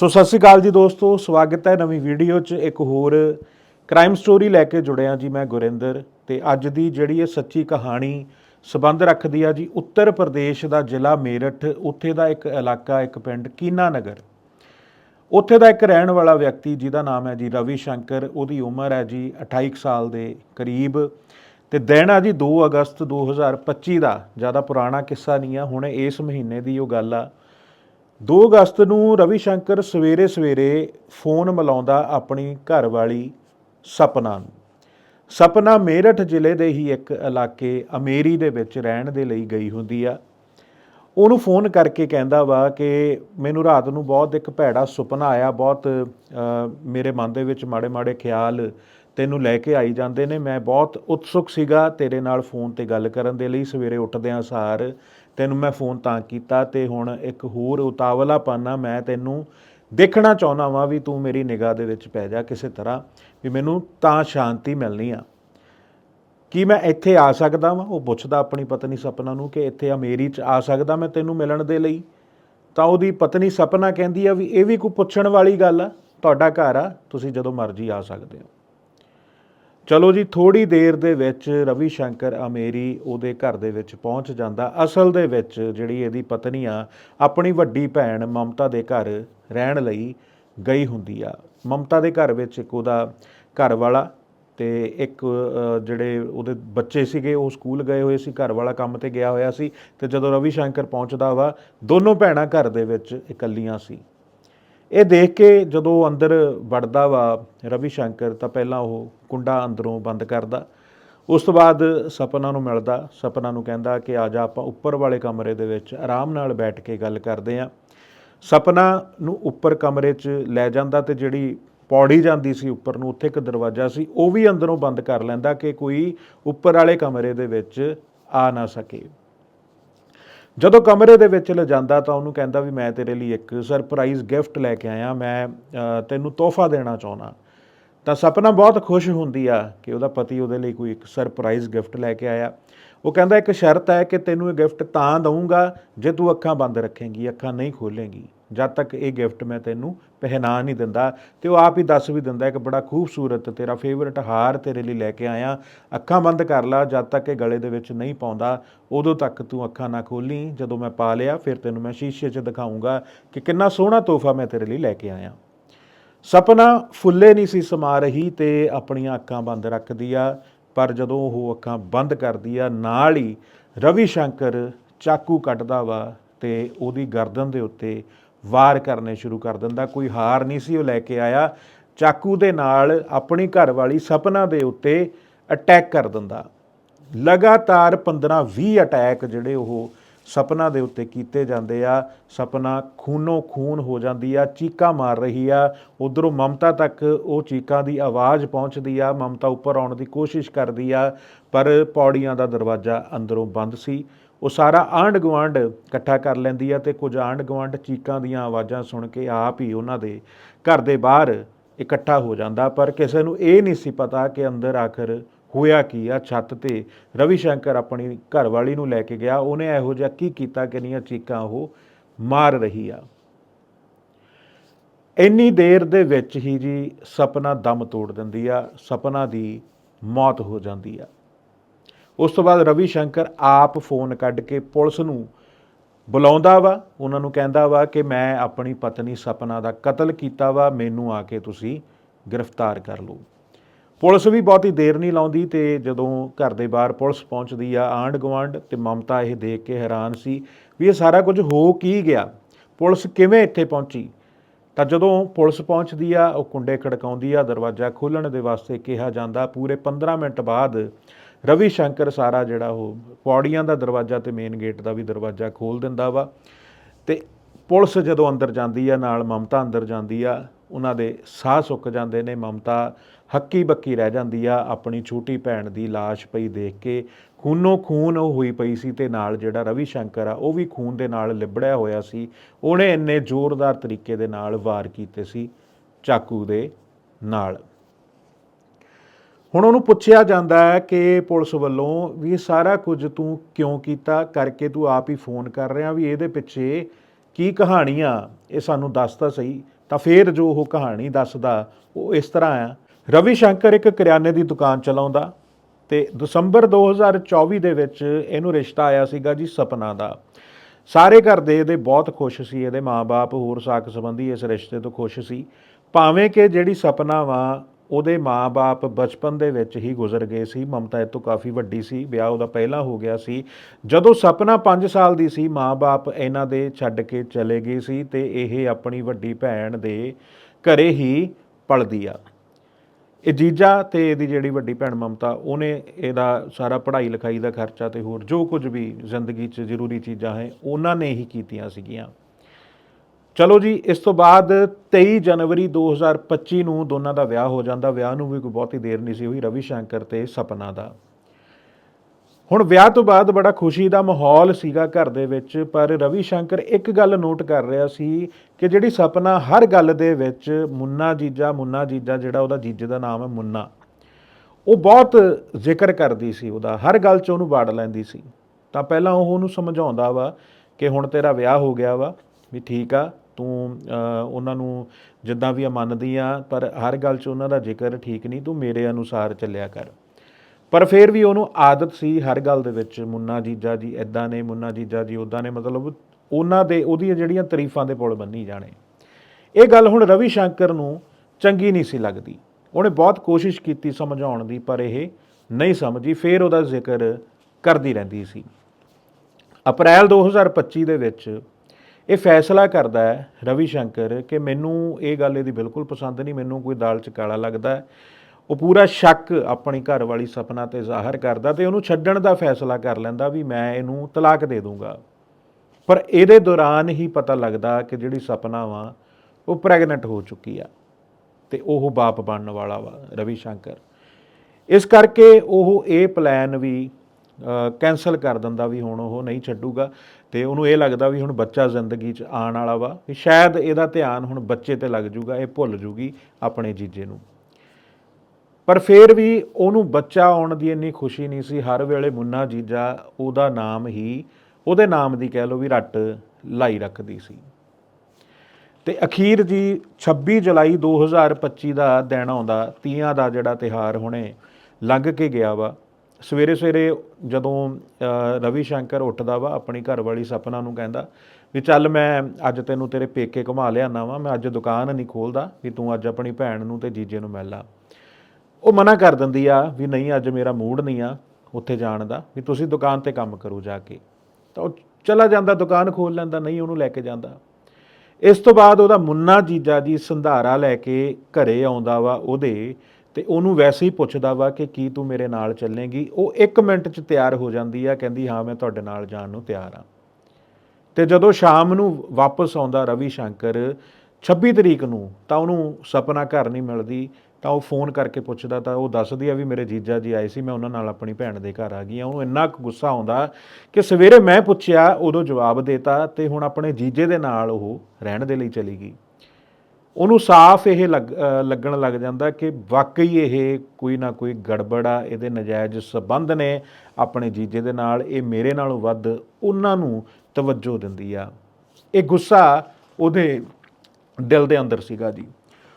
ਸੋ ਸਤਿ ਸ਼੍ਰੀ ਅਕਾਲ ਜੀ ਦੋਸਤੋ, ਸਵਾਗਤ ਹੈ ਨਵੀਂ ਵੀਡੀਓ 'ਚ ਇੱਕ ਹੋਰ ਕ੍ਰਾਈਮ ਸਟੋਰੀ ਲੈ ਕੇ ਜੁੜਿਆ ਜੀ ਮੈਂ ਗੁਰਿੰਦਰ ਤੇ ਅੱਜ ਦੀ ਜਿਹੜੀ ਇਹ ਸੱਚੀ ਕਹਾਣੀ ਸਬੰਧ ਰੱਖਦੀ ਆ ਜੀ ਉੱਤਰ ਪ੍ਰਦੇਸ਼ ਦਾ ਜ਼ਿਲ੍ਹਾ ਮੇਰਠ, ਉੱਥੇ ਦਾ ਇੱਕ ਇਲਾਕਾ, ਇੱਕ ਪਿੰਡ ਕੀਨਾ ਨਗਰ। ਉੱਥੇ ਦਾ ਇੱਕ ਰਹਿਣ ਵਾਲਾ ਵਿਅਕਤੀ ਜਿਹਦਾ ਨਾਮ ਹੈ ਜੀ ਰਵੀ ਸ਼ੰਕਰ, ਉਹਦੀ ਉਮਰ ਹੈ ਜੀ 28 ਕੁ ਸਾਲ ਦੇ ਕਰੀਬ ਤੇ ਦਿਨ ਆ ਜੀ 2 ਅਗਸਤ 2025 ਦਾ, ਜ਼ਿਆਦਾ ਪੁਰਾਣਾ ਕਿੱਸਾ ਨਹੀਂ ਆ, ਹੁਣ ਇਸ ਮਹੀਨੇ ਦੀ ਉਹ ਗੱਲ ਆ। 2 ਅਗਸਤ ਨੂੰ ਰਵੀ ਸ਼ੰਕਰ ਸਵੇਰੇ ਸਵੇਰੇ ਫੋਨ ਮਿਲਾਉਂਦਾ ਆਪਣੀ ਘਰਵਾਲੀ ਸਪਨਾ ਨੂੰ। ਸਪਨਾ ਮੇਰਠ ਜ਼ਿਲ੍ਹੇ ਦੇ ਹੀ ਇੱਕ ਇਲਾਕੇ ਅਮੇਰੀ ਦੇ ਵਿੱਚ ਰਹਿਣ ਦੇ ਲਈ ਗਈ ਹੁੰਦੀ ਆ। ਉਹਨੂੰ ਫੋਨ ਕਰਕੇ ਕਹਿੰਦਾ ਵਾ ਕਿ ਮੈਨੂੰ ਰਾਤ ਨੂੰ ਬਹੁਤ ਇੱਕ ਭੈੜਾ ਸੁਪਨਾ ਆਇਆ, ਬਹੁਤ ਮੇਰੇ ਮਨ ਦੇ ਵਿੱਚ ਮਾੜੇ ਮਾੜੇ ਖਿਆਲ ਤੈਨੂੰ ਲੈ ਕੇ ਆਈ ਜਾਂਦੇ ਨੇ। ਮੈਂ ਬਹੁਤ ਉਤਸੁਕ ਸੀਗਾ ਤੇਰੇ ਨਾਲ ਫੋਨ ਤੇ ਗੱਲ ਕਰਨ ਦੇ ਲਈ। ਸਵੇਰੇ ਉੱਠਦਿਆਂ ਸਾਰ ਤੈਨੂੰ ਮੈਂ ਫੋਨ ਤਾਂ ਕੀਤਾ ਤੇ ਹੁਣ ਇੱਕ ਹੋਰ ਉਤਾਵਲਾ ਪਾਣਾ ਮੈਂ ਤੈਨੂੰ ਦੇਖਣਾ ਚਾਹੁੰਦਾ ਵਾਂ ਵੀ ਤੂੰ ਮੇਰੀ ਨਿਗਾਹ ਦੇ ਵਿੱਚ ਪੈ ਜਾ ਕਿਸੇ ਤਰ੍ਹਾਂ ਵੀ ਮੈਨੂੰ ਤਾਂ ਸ਼ਾਂਤੀ ਮਿਲਣੀ ਆ। ਕੀ ਮੈਂ ਇੱਥੇ ਆ ਸਕਦਾ ਵਾਂ? ਉਹ ਪੁੱਛਦਾ ਆਪਣੀ ਪਤਨੀ ਸਪਨਾ ਨੂੰ ਕਿ ਇੱਥੇ ਆ ਮੇਰੀ 'ਚ ਆ ਸਕਦਾ ਮੈਂ ਤੈਨੂੰ ਮਿਲਣ ਦੇ ਲਈ? ਤਾਂ ਉਹਦੀ ਪਤਨੀ ਸਪਨਾ ਕਹਿੰਦੀ ਆ ਵੀ ਇਹ ਵੀ ਕੋਈ ਪੁੱਛਣ ਵਾਲੀ ਗੱਲ ਆ। ਤੁਹਾਡਾ ਘਰ ਆ, ਤੁਸੀਂ ਜਦੋਂ ਮਰਜ਼ੀ ਆ ਸਕਦੇ ਹੋ। ਚਲੋ ਜੀ ਥੋੜੀ ਦੇਰ ਦੇ ਵਿੱਚ ਰਵੀ ਸ਼ੰਕਰ ਅਮੇਰੀ ਉਹਦੇ ਘਰ ਦੇ ਵਿੱਚ ਪਹੁੰਚ ਜਾਂਦਾ। ਅਸਲ ਦੇ ਵਿੱਚ ਜਿਹੜੀ ਇਹਦੀ ਪਤਨੀ ਆ, ਆਪਣੀ ਵੱਡੀ ਭੈਣ ਮਮਤਾ ਦੇ ਘਰ ਰਹਿਣ ਲਈ ਗਈ ਹੁੰਦੀ ਆ। ਮਮਤਾ ਦੇ ਘਰ ਵਿੱਚ ਇੱਕ ਉਹਦਾ ਘਰ ਵਾਲਾ ਤੇ ਇੱਕ ਜਿਹੜੇ ਉਹਦੇ ਬੱਚੇ ਸੀਗੇ, ਉਹ ਸਕੂਲ ਗਏ ਹੋਏ ਸੀ ਘਰ ਵਾਲਾ ਕੰਮ ਤੇ ਗਿਆ ਹੋਇਆ ਸੀ ਤੇ ਜਦੋਂ ਰਵੀ ਸ਼ੰਕਰ ਪਹੁੰਚਦਾ ਵਾ, ਦੋਨੋਂ ਭੈਣਾਂ ਘਰ ਦੇ ਵਿੱਚ ਇਕੱਲੀਆਂ ਸੀ। ਇਹ ਦੇਖ ਕੇ ਜਦੋਂ ਅੰਦਰ ਵੜਦਾ ਵਾ ਰਵੀ ਸ਼ੰਕਰ, ਤਾਂ ਪਹਿਲਾਂ ਉਹ ਕੁੰਡਾ ਅੰਦਰੋਂ ਬੰਦ ਕਰਦਾ। ਉਸ ਤੋਂ ਬਾਅਦ ਸਪਨਾ ਨੂੰ ਮਿਲਦਾ। ਸਪਨਾ ਨੂੰ ਕਹਿੰਦਾ ਕਿ ਆ ਜਾ, ਆਪਾਂ ਉੱਪਰ ਵਾਲੇ ਕਮਰੇ ਦੇ ਵਿੱਚ ਆਰਾਮ ਨਾਲ ਬੈਠ ਕੇ ਗੱਲ ਕਰਦੇ ਆਂ। ਸਪਨਾ ਨੂੰ ਉੱਪਰ ਕਮਰੇ 'ਚ ਲੈ ਜਾਂਦਾ ਤੇ ਜਿਹੜੀ ਪੌੜੀ ਜਾਂਦੀ ਸੀ ਉੱਪਰ ਨੂੰ, ਉੱਥੇ ਇੱਕ ਦਰਵਾਜ਼ਾ ਸੀ, ਉਹ ਵੀ ਅੰਦਰੋਂ ਬੰਦ ਕਰ ਲੈਂਦਾ ਕਿ ਕੋਈ ਉੱਪਰ ਵਾਲੇ ਕਮਰੇ ਦੇ ਵਿੱਚ ਆ ਨਾ ਸਕੇ। ਜਦੋਂ ਕਮਰੇ ਦੇ ਵਿੱਚ ਲਿਜਾਂਦਾ ਤਾਂ ਉਹਨੂੰ ਕਹਿੰਦਾ ਵੀ ਮੈਂ ਤੇਰੇ ਲਈ ਇੱਕ ਸਰਪ੍ਰਾਈਜ਼ ਗਿਫਟ ਲੈ ਕੇ ਆਇਆ, ਮੈਂ ਤੈਨੂੰ ਤੋਹਫਾ ਦੇਣਾ ਚਾਹੁੰਦਾ। ਤਾਂ ਸਪਨਾ ਬਹੁਤ ਖੁਸ਼ ਹੁੰਦੀ ਆ ਕਿ ਉਹਦਾ ਪਤੀ ਉਹਦੇ ਲਈ ਕੋਈ ਇੱਕ ਸਰਪ੍ਰਾਈਜ਼ ਗਿਫਟ ਲੈ ਕੇ ਆਇਆ। ਉਹ ਕਹਿੰਦਾ, ਇੱਕ ਸ਼ਰਤ ਹੈ ਕਿ ਤੈਨੂੰ ਇਹ ਗਿਫਟ ਤਾਂ ਦਊਂਗਾ ਜੇ ਤੂੰ ਅੱਖਾਂ ਬੰਦ ਰੱਖੇਂਗੀ, ਅੱਖਾਂ ਨਹੀਂ ਖੋਲੇਂਗੀ ਜਦ ਤੱਕ ਇਹ ਗਿਫਟ ਮੈਂ ਤੈਨੂੰ ਪਹਿਨਾ ਨਹੀਂ ਦਿੰਦਾ ਤੇ ਉਹ ਆਪ ਹੀ ਦੱਸ ਵੀ ਦਿੰਦਾ, ਇੱਕ ਬੜਾ ਖੂਬਸੂਰਤ ਤੇਰਾ ਫੇਵਰਿਟ ਹਾਰ ਤੇਰੇ ਲਈ ਲੈ ਕੇ ਆਇਆ। ਅੱਖਾਂ ਬੰਦ ਕਰ ਲਾ, ਜਦ ਤੱਕ ਇਹ ਗਲੇ ਦੇ ਵਿੱਚ ਨਹੀਂ ਪਾਉਂਦਾ, ਉਦੋਂ ਤੱਕ ਤੂੰ ਅੱਖਾਂ ਨਾ ਖੋਲੀ ਜਦੋਂ ਮੈਂ ਪਾ ਲਿਆ, ਫਿਰ ਤੈਨੂੰ ਮੈਂ ਸ਼ੀਸ਼ੇ 'ਚ ਦਿਖਾਉਂਗਾ ਕਿ ਕਿੰਨਾ ਸੋਹਣਾ ਤੋਹਫਾ ਮੈਂ ਤੇਰੇ ਲਈ ਲੈ ਕੇ ਆਇਆ। ਸਪਨਾ ਫੁੱਲੇ ਨਹੀਂ ਸੀ ਸਮਾ ਰਹੀ ਤੇ ਆਪਣੀਆਂ ਅੱਖਾਂ ਬੰਦ ਰੱਖਦੀ ਆ। ਪਰ ਜਦੋਂ ਉਹ ਅੱਖਾਂ ਬੰਦ ਕਰਦੀ ਆ, ਨਾਲ ਹੀ ਰਵੀ ਸ਼ੰਕਰ ਚਾਕੂ ਕੱਢਦਾ ਵਾ ਤੇ ਉਹਦੀ ਗਰਦਨ ਦੇ ਉੱਤੇ ਵਾਰ ਕਰਨੇ ਸ਼ੁਰੂ ਕਰ ਦਿੰਦਾ। ਕੋਈ ਹਾਰ ਨਹੀਂ ਸੀ ਉਹ ਲੈ ਕੇ ਆਇਆ। ਚਾਕੂ ਦੇ ਨਾਲ ਆਪਣੀ ਘਰ ਵਾਲੀ ਸਪਨਾ ਦੇ ਉੱਤੇ ਅਟੈਕ ਕਰ ਦਿੰਦਾ। ਲਗਾਤਾਰ 15-20 ਅਟੈਕ ਜਿਹੜੇ ਉਹ ਸਪਨਾ ਦੇ ਉੱਤੇ ਕੀਤੇ ਜਾਂਦੇ ਆ। ਸਪਨਾ ਖੂਨੋ ਖੂਨ ਹੋ ਜਾਂਦੀ ਆ, ਚੀਕਾਂ ਮਾਰ ਰਹੀ ਆ। ਉਧਰੋਂ ਮਮਤਾ ਤੱਕ ਉਹ ਚੀਕਾਂ ਦੀ ਆਵਾਜ਼ ਪਹੁੰਚਦੀ ਆ, ਮਮਤਾ ਉੱਪਰ ਆਉਣ ਦੀ ਕੋਸ਼ਿਸ਼ ਕਰਦੀ ਆ, ਪਰ ਪੌੜੀਆਂ ਦਾ ਦਰਵਾਜ਼ਾ ਅੰਦਰੋਂ ਬੰਦ ਸੀ। ਉਹ ਸਾਰਾ ਆਂਢ ਗੁਆਂਢ ਇਕੱਠਾ ਕਰ ਲੈਂਦੀ ਆ ਤੇ ਕੁਝ ਆਂਢ ਗੁਆਂਢ ਚੀਕਾਂ ਦੀਆਂ ਆਵਾਜ਼ਾਂ ਸੁਣ ਕੇ ਆਪ ਹੀ ਉਹਨਾਂ ਦੇ ਘਰ ਦੇ ਬਾਹਰ ਇਕੱਠਾ ਹੋ ਜਾਂਦਾ। ਪਰ ਕਿਸੇ ਨੂੰ ਇਹ ਨਹੀਂ ਸੀ ਪਤਾ ਕਿ ਅੰਦਰ ਆਖਰ ਹੋਇਆ ਕੀ ਆ? ਛੱਤ ਤੇ ਰਵੀ ਸ਼ੰਕਰ ਆਪਣੀ ਘਰਵਾਲੀ ਨੂੰ ਲੈ ਕੇ ਗਿਆ। ਉਹਨੇ ਇਹੋ ਜਿਹਾ ਕੀ ਕੀਤਾ ਕਿੰਨੀਆਂ ਚੀਕਾਂ ਉਹ ਮਾਰ ਰਹੀ ਆ? ਇੰਨੀ ਦੇਰ ਦੇ ਵਿੱਚ ਹੀ ਜੀ ਸਪਨਾ ਦਮ ਤੋੜ ਦਿੰਦੀ ਆ। ਸਪਨਾ ਦੀ ਮੌਤ ਹੋ ਜਾਂਦੀ ਆ। ਉਸ ਤੋਂ ਬਾਅਦ ਰਵੀ ਸ਼ੰਕਰ ਆਪ ਫੋਨ ਕੱਢ ਕੇ ਪੁਲਿਸ ਨੂੰ ਬੁਲਾਉਂਦਾ ਵਾ। ਉਹਨਾਂ ਨੂੰ ਕਹਿੰਦਾ ਵਾ ਕਿ ਮੈਂ ਆਪਣੀ ਪਤਨੀ ਸਪਨਾ ਦਾ ਕਤਲ ਕੀਤਾ ਵਾ। ਮੈਨੂੰ ਆ ਕੇ ਤੁਸੀਂ ਗ੍ਰਿਫਤਾਰ ਕਰ ਲਓ। ਪੁਲਿਸ ਵੀ ਬਹੁਤੀ ਦੇਰ ਨਹੀਂ ਲਾਉਂਦੀ ਤੇ ਜਦੋਂ ਘਰ ਦੇ ਬਾਹਰ ਪੁਲਿਸ ਪਹੁੰਚਦੀ ਆ, ਆਂਢ ਗੁਆਂਢ ਤੇ ਮਮਤਾ ਇਹ ਦੇਖ ਕੇ ਹੈਰਾਨ ਸੀ ਵੀ ਇਹ ਸਾਰਾ ਕੁਝ ਹੋ ਕੀ ਗਿਆ? ਪੁਲਿਸ ਕਿਵੇਂ ਇੱਥੇ ਪਹੁੰਚੀ? ਤਾਂ ਜਦੋਂ ਪੁਲਿਸ ਪਹੁੰਚਦੀ ਆ, ਉਹ ਕੁੰਡੇ ਖੜਕਾਉਂਦੀ ਆ, ਦਰਵਾਜ਼ਾ ਖੋਲ੍ਹਣ ਦੇ ਵਾਸਤੇ ਕਿਹਾ ਜਾਂਦਾ। ਪੂਰੇ 15 ਮਿੰਟ ਬਾਅਦ ਰਵੀ ਸ਼ੰਕਰ ਸਾਰਾ ਜਿਹੜਾ ਉਹ ਪੌੜੀਆਂ ਦਾ ਦਰਵਾਜ਼ਾ ਤੇ ਮੇਨ ਗੇਟ ਦਾ ਵੀ ਦਰਵਾਜ਼ਾ ਖੋਲ ਦਿੰਦਾ ਵਾ ਤੇ ਪੁਲਿਸ ਜਦੋਂ ਅੰਦਰ ਜਾਂਦੀ ਆ, ਨਾਲ ਮਮਤਾ ਅੰਦਰ ਜਾਂਦੀ ਆ ਉਹਨਾਂ ਦੇ ਸਾਹ ਸੁੱਕ ਜਾਂਦੇ ਨੇ, ਮਮਤਾ ਹੱਕੀ ਬੱਕੀ ਰਹਿ ਜਾਂਦੀ ਆ, ਆਪਣੀ ਛੋਟੀ ਭੈਣ ਦੀ ਲਾਸ਼ ਪਈ ਦੇਖ ਕੇ। ਖੂਨੋ ਖੂਨ ਉਹ ਹੋਈ ਪਈ ਸੀ ਤੇ ਨਾਲ ਜਿਹੜਾ ਰਵੀ ਸ਼ੰਕਰ ਆ, ਉਹ ਵੀ ਖੂਨ ਦੇ ਨਾਲ ਲਿਬੜਿਆ ਹੋਇਆ ਸੀ। ਉਹਨੇ ਇੰਨੇ ਜ਼ੋਰਦਾਰ ਤਰੀਕੇ ਦੇ ਨਾਲ ਵਾਰ ਕੀਤੇ ਸੀ ਚਾਕੂ ਦੇ ਨਾਲ। ਹੁਣ ਉਹਨੂੰ ਪੁੱਛਿਆ ਜਾਂਦਾ ਹੈ ਕਿ ਪੁਲਿਸ ਵੱਲੋਂ ਵੀ ਸਾਰਾ ਕੁਝ ਤੂੰ ਕਿਉਂ ਕੀਤਾ? ਕਰਕੇ ਤੂੰ ਆਪ ਹੀ ਫੋਨ ਕਰ ਰਿਹਾ ਵੀ ਇਹਦੇ ਪਿੱਛੇ ਕੀ ਕਹਾਣੀ ਆ ਇਹ ਸਾਨੂੰ ਦੱਸ ਤਾਂ ਸਹੀ। ਤਾਂ ਫਿਰ ਜੋ ਉਹ ਕਹਾਣੀ ਦੱਸਦਾ, ਉਹ ਇਸ ਤਰ੍ਹਾਂ ਆ। ਰਵੀ ਸ਼ੰਕਰ ਇੱਕ ਕਰਿਆਨੇ ਦੀ ਦੁਕਾਨ ਚਲਾਉਂਦਾ ਤੇ ਦਸੰਬਰ 2024 ਦੇ ਵਿੱਚ ਇਹਨੂੰ ਰਿਸ਼ਤਾ ਆਇਆ ਸੀਗਾ ਜੀ ਸਪਨਾ ਦਾ। ਸਾਰੇ ਘਰ ਦੇ ਇਹਦੇ ਬਹੁਤ ਖੁਸ਼ ਸੀ, ਇਹਦੇ ਮਾਪੇ ਹੋਰ ਸਾਕ ਸੰਬੰਧੀ ਇਸ ਰਿਸ਼ਤੇ ਤੋਂ ਖੁਸ਼ ਸੀ। ਭਾਵੇਂ ਕਿ ਜਿਹੜੀ ਸਪਨਾ ਵਾ ਉਹਦੇ ਮਾਪੇ ਬਚਪਨ ਦੇ ਵਿੱਚ ਹੀ ਗੁਜ਼ਰ ਗਏ ਸੀ। ਮਮਤਾ ਇਹ ਤੋਂ ਕਾਫੀ ਵੱਡੀ ਸੀ। ਵਿਆਹ ਉਹਦਾ ਪਹਿਲਾਂ ਹੋ ਗਿਆ ਸੀ। ਜਦੋਂ ਸਪਨਾ 5 ਸਾਲ ਦੀ ਸੀ ਮਾਪੇ ਇਹਨਾਂ ਦੇ ਛੱਡ ਕੇ ਚਲੇ ਗਏ ਸੀ ਤੇ ਇਹ ਆਪਣੀ ਵੱਡੀ ਭੈਣ ਦੇ ਘਰੇ ਹੀ ਪਲਦੀ ਆ। ਇਹ ਜੀਜਾ ਤੇ ਇਹਦੀ ਜਿਹੜੀ ਵੱਡੀ ਭੈਣ ਮਮਤਾ, ਉਹਨੇ ਇਹਦਾ ਸਾਰਾ ਪੜ੍ਹਾਈ ਲਿਖਾਈ ਦਾ ਖਰਚਾ ਤੇ ਹੋਰ ਜੋ ਕੁਝ ਵੀ ਜ਼ਿੰਦਗੀ 'ਚ ਜ਼ਰੂਰੀ ਚੀਜ਼ਾਂ ਹੈ, ਉਹਨਾਂ ਨੇ ਹੀ ਕੀਤੀਆਂ ਸੀਗੀਆਂ। ਚਲੋ ਜੀ, ਇਸ ਤੋਂ ਬਾਅਦ 23 ਜਨਵਰੀ 2025 ਨੂੰ ਦੋਨਾਂ ਦਾ ਵਿਆਹ ਹੋ ਜਾਂਦਾ। ਵਿਆਹ ਨੂੰ ਵੀ ਕੋਈ ਬਹੁਤੀ ਦੇਰ ਨਹੀਂ ਸੀ ਹੋਈ, ਰਵੀ ਸ਼ੰਕਰ ਤੇ ਸਪਨਾ ਦਾ। ਹੁਣ ਵਿਆਹ ਤੋਂ ਬਾਅਦ ਬੜਾ ਖੁਸ਼ੀ ਦਾ ਮਾਹੌਲ ਸੀਗਾ ਘਰ ਦੇ ਵਿੱਚ, ਪਰ ਰਵੀ ਸ਼ੰਕਰ ਇੱਕ ਗੱਲ ਨੋਟ ਕਰ ਰਿਹਾ ਸੀ ਕਿ ਜਿਹੜੀ ਸਪਨਾ ਹਰ ਗੱਲ ਦੇ ਵਿੱਚ ਮੁੰਨਾ ਜੀਜਾ ਮੁੰਨਾ ਜੀਜਾ ਜਿਹੜਾ ਉਹਦਾ ਜੀਜੇ ਦਾ ਨਾਮ ਹੈ ਮੁੰਨਾ, ਉਹ ਬਹੁਤ ਜ਼ਿਕਰ ਕਰਦੀ ਸੀ ਉਹਦਾ, ਹਰ ਗੱਲ 'ਚ ਉਹਨੂੰ ਬਾੜ ਲੈਂਦੀ ਸੀ। ਤਾਂ ਪਹਿਲਾਂ ਉਹ ਉਹਨੂੰ ਸਮਝਾਉਂਦਾ ਵਾ ਕਿ ਹੁਣ ਤੇਰਾ ਵਿਆਹ ਹੋ ਗਿਆ ਵਾ, ਵੀ ਠੀਕ ਆ ਤੂੰ ਉਹਨਾਂ ਨੂੰ ਜਿੱਦਾਂ ਵੀ ਆ ਮੰਨਦੀ ਆ, ਪਰ ਹਰ ਗੱਲ 'ਚ ਉਹਨਾਂ ਦਾ ਜ਼ਿਕਰ ਠੀਕ ਨਹੀਂ, ਤੂੰ ਮੇਰੇ ਅਨੁਸਾਰ ਚੱਲਿਆ ਕਰ। ਪਰ ਫਿਰ ਵੀ ਉਹਨੂੰ ਆਦਤ ਸੀ ਹਰ ਗੱਲ ਦੇ ਵਿੱਚ, ਮੁੰਨਾ ਜੀਜਾ ਜੀ ਇਦਾਂ ਨੇ, ਮੁੰਨਾ ਜੀਜਾ ਜੀ ਉਦਾਂ ਨੇ, ਮਤਲਬ ਉਹਨਾਂ ਦੇ, ਉਹਦੀਆਂ ਜਿਹੜੀਆਂ ਤਾਰੀਫਾਂ ਦੇ ਪੁਲ ਬੰਨੀ ਜਾਣੇ। ਇਹ ਗੱਲ ਹੁਣ ਰਵੀ ਸ਼ੰਕਰ ਨੂੰ ਚੰਗੀ ਨਹੀਂ ਸੀ ਲੱਗਦੀ। ਉਹਨੇ ਬਹੁਤ ਕੋਸ਼ਿਸ਼ ਕੀਤੀ ਸਮਝਾਉਣ ਦੀ, ਪਰ ਇਹ ਨਹੀਂ ਸਮਝੀ, ਫਿਰ ਉਹਦਾ ਜ਼ਿਕਰ ਕਰਦੀ ਰਹਿੰਦੀ ਸੀ। ਅਪ੍ਰੈਲ 2025 ਦੇ ਵਿੱਚ ਇਹ ਫੈਸਲਾ ਕਰਦਾ ਹੈ ਰਵੀ ਸ਼ੰਕਰ ਕਿ ਮੈਨੂੰ ਇਹ ਗੱਲ ਇਹਦੀ ਬਿਲਕੁਲ ਪਸੰਦ ਨਹੀਂ, ਮੈਨੂੰ ਕੋਈ ਦਾਲ ਚ ਕਾਲਾ ਲੱਗਦਾ ਹੈ। ਉਹ ਪੂਰਾ ਸ਼ੱਕ ਆਪਣੀ ਘਰ ਵਾਲੀ ਸਪਨਾ ਤੇ ਜ਼ਾਹਰ ਕਰਦਾ ਤੇ ਉਹਨੂੰ ਛੱਡਣ ਦਾ ਫੈਸਲਾ ਕਰ ਲੈਂਦਾ ਵੀ ਮੈਂ ਇਹਨੂੰ ਤਲਾਕ ਦੇ ਦੂੰਗਾ। ਪਰ ਇਹਦੇ ਦੌਰਾਨ ਹੀ ਪਤਾ ਲੱਗਦਾ ਕਿ ਜਿਹੜੀ ਸਪਨਾ ਵਾ, ਉਹ ਪ੍ਰੈਗਨੈਂਟ ਹੋ ਚੁੱਕੀ ਆ ਤੇ ਉਹ ਬਾਪ ਬਣਨ ਵਾਲਾ ਵਾ ਰਵੀ ਸ਼ੰਕਰ। ਇਸ ਕਰਕੇ ਉਹ ਇਹ ਪਲਾਨ ਵੀ ਕੈਨਸਲ ਕਰ ਦਿੰਦਾ ਵੀ ਹੁਣ ਉਹ ਨਹੀਂ ਛੱਡੂਗਾ। ਤੇ ਉਹਨੂੰ ਇਹ ਲੱਗਦਾ ਵੀ ਹੁਣ ਬੱਚਾ ਜ਼ਿੰਦਗੀ 'ਚ ਆਉਣ ਵਾਲਾ ਵਾ ਵੀ ਸ਼ਾਇਦ ਇਹਦਾ ਧਿਆਨ ਹੁਣ ਬੱਚੇ ਤੇ ਲੱਗ ਜੂਗਾ, ਇਹ ਭੁੱਲ ਜੂਗੀ ਆਪਣੇ ਜੀਜੇ ਨੂੰ। ਪਰ ਫਿਰ ਵੀ ਉਹਨੂੰ ਬੱਚਾ ਆਉਣ ਦੀ ਇੰਨੀ ਖੁਸ਼ੀ ਨਹੀਂ ਸੀ। ਹਰ ਵੇਲੇ ਮੁੰਨਾ ਜੀਜਾ ਉਹਦਾ ਨਾਮ ਹੀ, ਉਹਦੇ ਨਾਮ ਦੀ ਕਹਿ ਲਓ ਵੀ ਰੱਟ ਲਾਈ ਰੱਖਦੀ ਸੀ। ਤੇ ਅਖੀਰ ਜੀ 26 ਜੁਲਾਈ 2025 ਦਾ ਦਿਨ ਆਉਂਦਾ, ਤੀਆਂ ਦਾ ਜਿਹੜਾ ਤਿਹਾਰ ਹੁਣੇ ਲੰਘ ਕੇ ਗਿਆ ਵਾ ਸਵੇਰੇ ਸਵੇਰੇ ਜਦੋਂ ਰਵੀ ਸ਼ੰਕਰ ਉੱਠਦਾ ਵਾ, ਆਪਣੀ ਘਰਵਾਲੀ ਸਪਨਾ ਨੂੰ ਕਹਿੰਦਾ ਵੀ ਚੱਲ ਮੈਂ ਅੱਜ ਤੈਨੂੰ ਤੇਰੇ ਪੇਕੇ ਘੁਮਾ ਲਿਆਣਾ ਵਾ, ਮੈਂ ਅੱਜ ਦੁਕਾਨ ਨਹੀਂ ਖੋਲਦਾ ਵੀ ਤੂੰ ਅੱਜ ਆਪਣੀ ਭੈਣ ਨੂੰ ਤੇ ਜੀਜੇ ਨੂੰ ਮਿਲ ਲਾ। ਉਹ ਮਨਾ ਕਰ ਦਿੰਦੀ ਆ ਵੀ ਨਹੀਂ, ਅੱਜ ਮੇਰਾ ਮੂਡ ਨਹੀਂ ਆ ਉੱਥੇ ਜਾਣ ਦਾ, ਵੀ ਤੁਸੀਂ ਦੁਕਾਨ ਤੇ ਕੰਮ ਕਰੋ ਜਾ ਕੇ। ਤਾਂ ਉਹ ਚਲਾ ਜਾਂਦਾ, ਦੁਕਾਨ ਖੋਲ ਲੈਂਦਾ, ਨਹੀਂ ਉਹਨੂੰ ਲੈ ਕੇ ਜਾਂਦਾ। ਇਸ ਤੋਂ ਬਾਅਦ ਉਹਦਾ ਮੁੰਨਾ ਜੀਜਾ ਜੀ ਸੰਧਾਰਾ ਲੈ ਕੇ ਘਰੇ ਆਉਂਦਾ ਵਾ ਉਹਦੇ ਤੇ ਉਹਨੂੰ ਵੈਸੇ ਹੀ ਪੁੱਛਦਾ ਵਾ ਕਿ ਕੀ ਤੂੰ ਮੇਰੇ ਨਾਲ ਚੱਲੇਗੀ। ਉਹ 1 ਮਿੰਟ 'ਚ ਤਿਆਰ ਹੋ ਜਾਂਦੀ ਆ, ਕਹਿੰਦੀ, ਹਾਂ, ਮੈਂ ਤੁਹਾਡੇ ਨਾਲ ਜਾਣ ਨੂੰ ਤਿਆਰ ਆ। ਤੇ ਜਦੋਂ ਸ਼ਾਮ ਨੂੰ ਵਾਪਸ ਆਉਂਦਾ ਰਵੀ ਸ਼ੰਕਰ 26 ਤਰੀਕ ਨੂੰ, ਤਾਂ ਉਹਨੂੰ ਸਪਨਾ ਘਰ ਨਹੀਂ ਮਿਲਦੀ, ਤਾਂ ਉਹ ਫੋਨ ਕਰਕੇ ਪੁੱਛਦਾ, ਤਾਂ ਉਹ ਦੱਸਦੀ ਆ ਵੀ ਮੇਰੇ ਜੀਜਾ ਜੀ ਆਏ ਸੀ, ਮੈਂ ਉਹਨਾਂ ਨਾਲ ਆਪਣੀ ਭੈਣ ਦੇ ਘਰ ਆ ਗਈ ਆ। ਉਹਨੂੰ ਇੰਨਾ ਕੁ ਗੁੱਸਾ ਆਉਂਦਾ ਕਿ ਸਵੇਰੇ ਮੈਂ ਪੁੱਛਿਆ, ਉਦੋਂ ਜਵਾਬ ਦੇਤਾ ਤੇ ਹੁਣ ਆਪਣੇ ਜੀਜੇ ਦੇ ਨਾਲ ਉਹ ਰਹਿਣ ਦੇ ਲਈ ਚਲੀ ਗਈ। ਉਹਨੂੰ ਸਾਫ਼ ਇਹ ਲੱਗ- ਲੱਗਣ ਲੱਗ ਜਾਂਦਾ ਕਿ ਵਾਕਈ ਇਹ ਕੋਈ ਨਾ ਕੋਈ ਗੜਬੜ ਆ, ਇਹਦੇ ਨਜਾਇਜ਼ ਸਬੰਧ ਨੇ ਆਪਣੇ ਜੀਜੇ ਦੇ ਨਾਲ, ਇਹ ਮੇਰੇ ਨਾਲੋਂ ਵੱਧ ਉਹਨਾਂ ਨੂੰ ਤਵੱਜੋ ਦਿੰਦੀ ਆ। ਇਹ ਗੁੱਸਾ ਉਹਦੇ ਦਿਲ ਦੇ ਅੰਦਰ ਸੀਗਾ ਜੀ।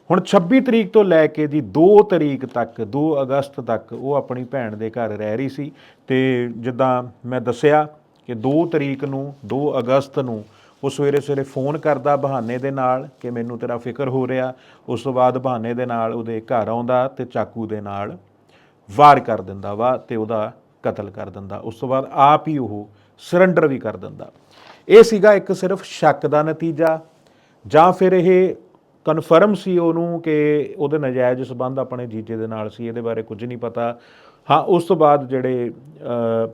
ਹੁਣ 26 ਤਰੀਕ ਤੋਂ ਲੈ ਕੇ ਜੀ 2 ਤਰੀਕ ਤੱਕ 2 ਅਗਸਤ ਤੱਕ ਉਹ ਆਪਣੀ ਭੈਣ ਦੇ ਘਰ ਰਹਿ ਰਹੀ ਸੀ ਤੇ ਜਿੱਦਾਂ ਮੈਂ ਦੱਸਿਆ ਕਿ 2 ਤਰੀਕ ਨੂੰ 2 ਅਗਸਤ ਨੂੰ ਉਹ ਸਵੇਰੇ ਸਵੇਰੇ ਫੋਨ ਕਰਦਾ ਬਹਾਨੇ ਦੇ ਨਾਲ ਕਿ ਮੈਨੂੰ ਤੇਰਾ ਫਿਕਰ ਹੋ ਰਿਹਾ। ਉਸ ਤੋਂ ਬਾਅਦ ਬਹਾਨੇ ਦੇ ਨਾਲ ਉਹਦੇ ਘਰ ਆਉਂਦਾ ਤੇ ਚਾਕੂ ਦੇ ਨਾਲ ਵਾਰ ਕਰ ਦਿੰਦਾ ਵਾ ਤੇ ਉਹਦਾ ਕਤਲ ਕਰ ਦਿੰਦਾ। ਉਸ ਤੋਂ ਬਾਅਦ ਆਪ ਹੀ ਉਹ ਸਰੈਂਡਰ ਵੀ ਕਰ ਦਿੰਦਾ। ਇਹ ਸੀਗਾ ਇੱਕ ਸਿਰਫ ਸ਼ੱਕ ਦਾ ਨਤੀਜਾ। ਜਾਂ ਫਿਰ ਇਹ ਕਨਫਰਮ ਸੀ ਉਹਨੂੰ ਕਿ ਉਹਦੇ ਨਜਾਇਜ਼ ਸਬੰਧ ਆਪਣੇ ਜੀਜੇ ਦੇ ਨਾਲ ਸੀ, ਇਹਦੇ ਬਾਰੇ ਕੁਝ ਨਹੀਂ ਪਤਾ। ਹਾਂ, ਉਸ ਤੋਂ ਬਾਅਦ ਜਿਹੜੇ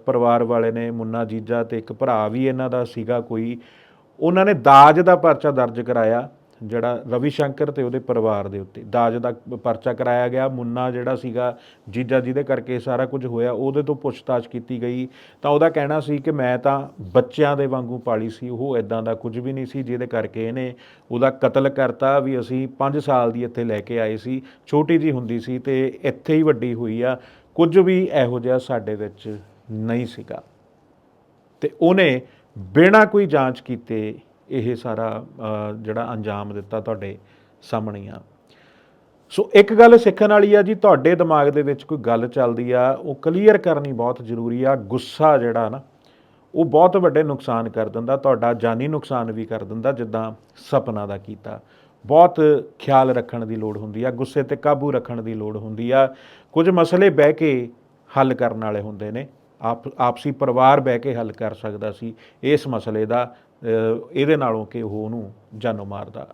ਪਰਿਵਾਰ ਵਾਲੇ ਨੇ ਮੁੰਨਾ, ਜੀਜਾ ਤੇ ਇੱਕ ਭਰਾ ਵੀ ਇਹਨਾਂ ਦਾ ਸੀਗਾ, ਕੋਈ ਉਹਨਾਂ ਨੇ ਦਾਜ ਦਾ ਪਰਚਾ ਦਰਜ ਕਰਾਇਆ, ਜਿਹੜਾ ਰਵੀ ਸ਼ੰਕਰ ਤੇ ਉਹਦੇ ਪਰਿਵਾਰ ਦੇ ਉੱਤੇ। ਦਾਜ ਦਾ ਪਰਚਾ ਕਰਾਇਆ ਗਿਆ, ਮੁੰਨਾ ਜਿਹੜਾ ਸੀਗਾ, ਜੀਜਾ ਜਿਹਦੇ ਕਰਕੇ ਸਾਰਾ ਕੁਝ ਹੋਇਆ, ਉਹਦੇ ਤੋਂ ਪੁੱਛਤਾਛ ਕੀਤੀ ਗਈ। ਤਾਂ ਉਹਦਾ ਕਹਿਣਾ ਸੀ ਕਿ ਮੈਂ ਤਾਂ ਬੱਚਿਆਂ ਦੇ ਵਾਂਗੂ ਪਾਲੀ ਸੀ, ਉਹ ਇਦਾਂ ਦਾ ਕੁਝ ਵੀ ਨਹੀਂ ਸੀ, ਜਿਹਦੇ ਕਰਕੇ ਇਹਨੇ ਉਹਦਾ ਕਤਲ ਕਰਤਾ ਵੀ ਅਸੀਂ 5 ਸਾਲ ਦੀ ਇੱਥੇ ਲੈ ਕੇ ਆਏ ਸੀ, ਛੋਟੀ ਜੀ ਹੁੰਦੀ ਸੀ ਤੇ ਇੱਥੇ ਹੀ ਵੱਡੀ ਹੋਈ ਆ। ਕੁਝ ਵੀ ਇਹੋ ਜਿਹਾ ਸਾਡੇ ਵਿੱਚ ਨਹੀਂ ਸੀਗਾ। ਤੇ ਉਹਨੇ ਬਿਨਾਂ ਕੋਈ ਜਾਂਚ ਕੀਤੇ ਇਹ ਸਾਰਾ ਜਿਹੜਾ ਅੰਜਾਮ ਦਿੱਤਾ ਤੁਹਾਡੇ ਸਾਹਮਣੇ ਆ। ਸੋ ਇੱਕ ਗੱਲ ਸਿੱਖਣ ਵਾਲੀ ਆ ਜੀ, ਤੁਹਾਡੇ ਦਿਮਾਗ ਦੇ ਵਿੱਚ ਕੋਈ ਗੱਲ ਚੱਲਦੀ ਆ, ਉਹ ਕਲੀਅਰ ਕਰਨੀ ਬਹੁਤ ਜ਼ਰੂਰੀ ਆ। ਗੁੱਸਾ ਜਿਹੜਾ ਨਾ, ਉਹ ਬਹੁਤ ਵੱਡੇ ਨੁਕਸਾਨ ਕਰ ਦਿੰਦਾ, ਤੁਹਾਡਾ ਜਾਨੀ ਨੁਕਸਾਨ ਵੀ ਕਰ ਦਿੰਦਾ, ਜਿੱਦਾਂ ਸਪਨਾ ਦਾ ਕੀਤਾ। ਬਹੁਤ ਖਿਆਲ ਰੱਖਣ ਦੀ ਲੋੜ ਹੁੰਦੀ ਆ, ਗੁੱਸੇ ਤੇ ਕਾਬੂ ਰੱਖਣ ਦੀ ਲੋੜ ਹੁੰਦੀ ਆ। ਕੁਝ ਮਸਲੇ ਬਹਿ ਕੇ ਹੱਲ ਕਰਨ ਵਾਲੇ ਹੁੰਦੇ ਨੇ। ਆਪ, ਆਪਸੀ ਪਰਿਵਾਰ ਬਹਿ ਕੇ ਹੱਲ ਕਰ ਸਕਦਾ ਸੀ, ਇਸ ਮਸਲੇ ਦਾ ਇਹਦੇ ਨਾਲੋਂ ਕਿ ਉਹ ਉਹਨੂੰ ਜਾਨੋਂ ਮਾਰਦਾ।